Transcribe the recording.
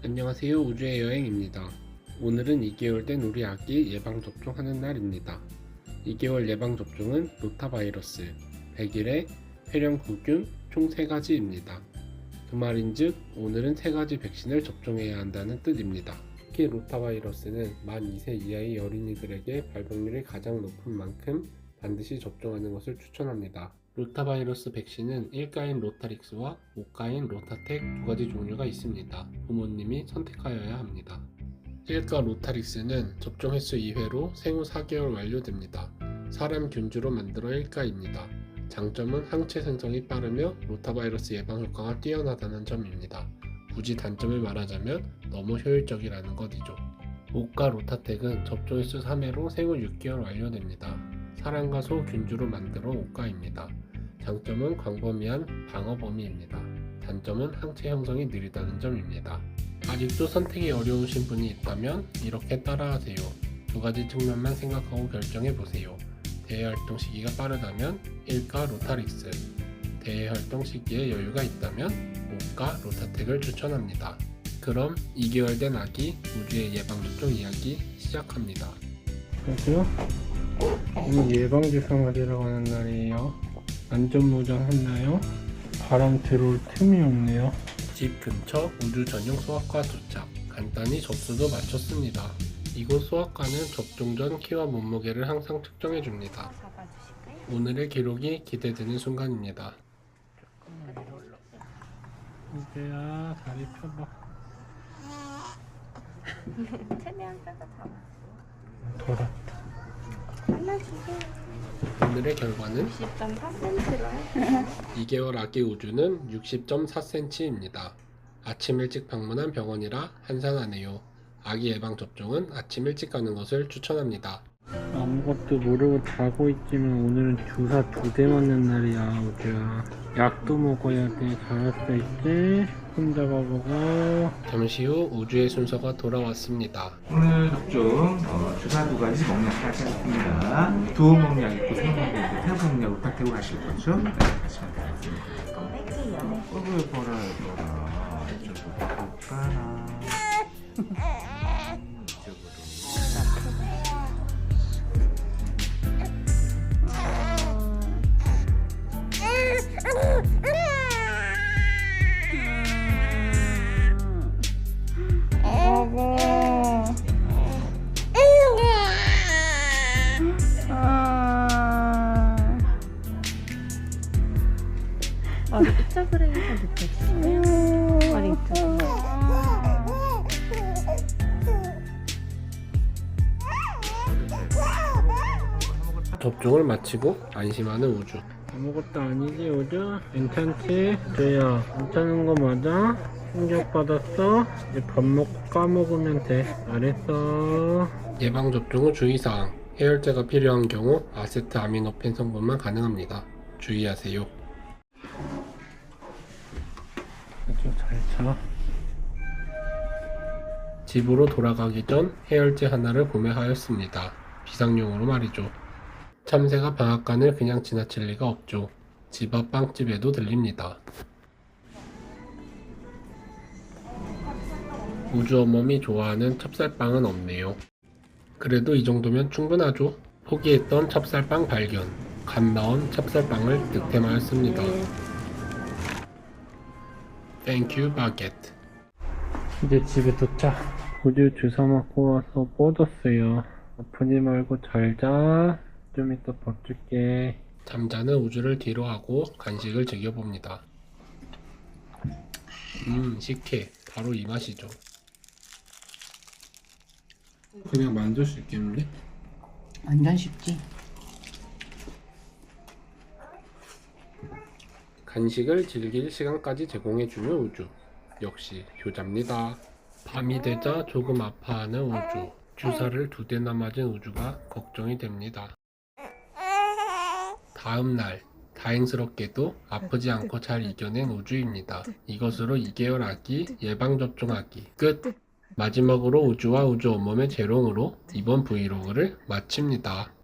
안녕하세요. 우주의 여행입니다. 오늘은 2개월 된 우리 아기 예방접종하는 날입니다. 2개월 예방접종은 로타바이러스, 100일에 폐렴구균 총 3가지입니다. 그 말인즉 오늘은 3가지 백신을 접종해야 한다는 뜻입니다. 특히 로타바이러스는 만 2세 이하의 어린이들에게 발병률이 가장 높은 만큼 반드시 접종하는 것을 추천합니다. 로타바이러스 백신은 1가인 로타릭스와 5가인 로타텍 두 가지 종류가 있습니다. 부모님이 선택하여야 합니다. 1가 로타릭스는 접종 횟수 2회로 생후 4개월 완료됩니다. 사람 균주로 만들어 1가입니다. 장점은 항체 생성이 빠르며 로타바이러스 예방 효과가 뛰어나다는 점입니다. 굳이 단점을 말하자면 너무 효율적이라는 것이죠. 5가 로타텍은 접종 횟수 3회로 생후 6개월 완료됩니다. 사람과 소 균주로 만들어 5가입니다. 장점은 광범위한 방어 범위입니다. 단점은 항체 형성이 느리다는 점입니다. 아직도 선택이 어려우신 분이 있다면 이렇게 따라하세요. 두 가지 측면만 생각하고 결정해 보세요. 대외 활동 시기가 빠르다면 1가 로타릭스, 대외 활동 시기에 여유가 있다면 5가 로타텍을 추천합니다. 그럼 2개월 된 아기 우주의 예방접종 이야기 시작합니다. 안녕하세요. 오늘 예방주사 맞으러 가는 날이에요. 안전모자 했나요? 바람 들어올 틈이 없네요. 집 근처 우주 전용 소아과 도착. 간단히 접수도 마쳤습니다. 이곳 소아과는 접종 전 키와 몸무게를 항상 측정해 줍니다. 오늘의 기록이 기대되는 순간입니다. 이제야 다리 펴봐. 최대한 빼서 잡아. 돌았다. 하나 주세요. 오늘의 결과는 10.4cm로 2개월 아기 우주는 60.4cm입니다. 아침 일찍 방문한 병원이라 한산하네요. 아기 예방 접종은 아침 일찍 가는 것을 추천합니다. 아무것도 모르고 자고 있지만 오늘은 주사 두 대 맞는 날이야 우주야. 약도 먹어야 돼. 잘할 수 있지? 손 잡아보고. 잠시 후 우주의 순서가 돌아왔습니다. 오늘 접종 어, 주사 두 가지 먹약까지 했습니다. 두호 먹약 있고 있고 태소 먹약으로 딱 대고 가실 거죠? 네, 하시면 되겠습니다. 뺄게요. 어구 예뻐라 예뻐라 이쪽으로 볼까나 접종을 마치고 안심하는 우주. 아무것도 아니지 우주? 괜찮지? 주야 괜찮은 거 맞아? 충격 받았어? 이제 밥 먹고 까먹으면 돼. 잘했어. 예방 접종 후 주의사항. 해열제가 필요한 경우 아세트 아미노펜 성분만 가능합니다. 주의하세요. 잘 차. 집으로 돌아가기 전 해열제 하나를 구매하였습니다. 비상용으로 말이죠. 참새가 방앗간을 그냥 지나칠 리가 없죠. 집 앞 빵집에도 들립니다. 우주 어멈이 좋아하는 찹쌀빵은 없네요. 그래도 이 정도면 충분하죠. 포기했던 찹쌀빵 발견. 갓 나온 찹쌀빵을 득템하였습니다. 땡큐 바게트. 이제 집에 도착. 우주 주사 맞고 와서 뻗었어요. 아프지 말고 잘 자. 좀 이따 밥 줄게. 잠자는 우주를 뒤로 하고 간식을 즐겨봅니다. 음, 식혜. 바로 이 맛이죠. 그냥 만들 수 있겠는데? 완전 쉽지. 간식을 즐길 시간까지 제공해주는 우주. 역시 효자입니다. 밤이 되자 조금 아파하는 우주. 주사를 두 대나 맞은 우주가 걱정이 됩니다. 다음 날, 다행스럽게도 아프지 않고 잘 이겨낸 우주입니다. 이것으로 2개월 아기 예방접종하기 끝! 마지막으로 우주와 우주 온몸의 재롱으로 이번 브이로그를 마칩니다.